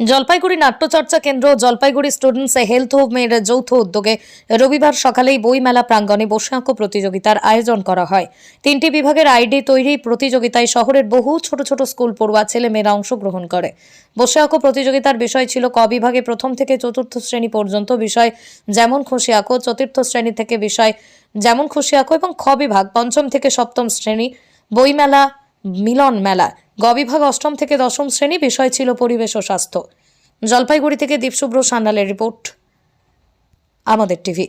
জলপাইগুড়ি নাট্যচর্চা কেন্দ্র, Jalpaiguri students health হোমের যৌথ উদ্যোগে রবিবার সকালেই বইমেলা প্রাঙ্গণে বসে আঁকো প্রতিযোগিতার আয়োজন করা হয়। তিনটি বিভাগের আইডি তৈরি প্রতিযোগিতায় শহরের বহু ছোট ছোট স্কুল পড়ুয়া ছেলে মেয়েরা অংশগ্রহণ করে। বসে আঁকো প্রতিযোগিতার বিষয় ছিল ক বিভাগে প্রথম থেকে চতুর্থ শ্রেণি পর্যন্ত বিষয়, যেমন খুশি আঁকো, চতুর্থ শ্রেণি থেকে বিষয়, যেমন খুশি আঁকো এবং খ বিভাগ, পঞ্চম থেকে সপ্তম শ্রেণি বইমেলা, মিলন মেলা। গ বিভাগ অষ্টম থেকে দশম শ্রেণি বিষয় ছিল পরিবেশ ও স্বাস্থ্য। জলপাইগুড়ি থেকে দীপশুভ্র সান্যালের রিপোর্ট, আমাদের টিভি।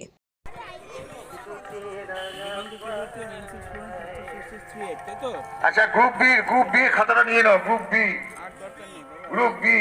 আচ্ছা গ্রুপ বি গ্রুপ বি খাতাটা নিয়ে নাও গ্রুপ বি গ্রুপ বি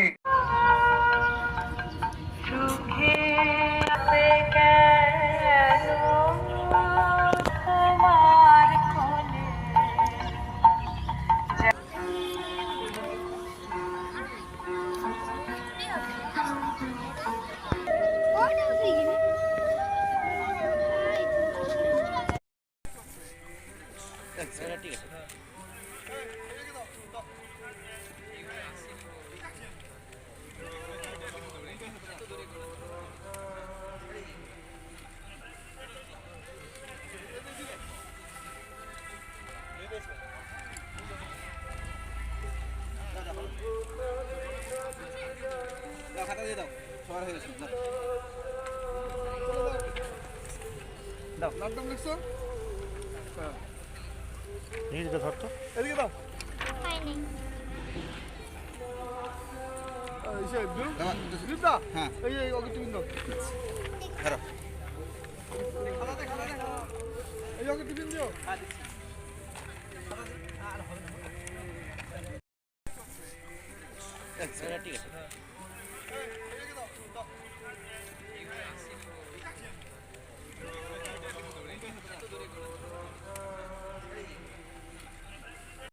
দাও খাতা দিয়ে দাও সবার হয়ে গেছে দাও। দাও নাম লিখছো? নিজেটা ধর তো। এদিকে দাও। এই ওকে এই ওকে টিফিন দিও। আচ্ছা, ঠিক আছে। হ্যাঁ,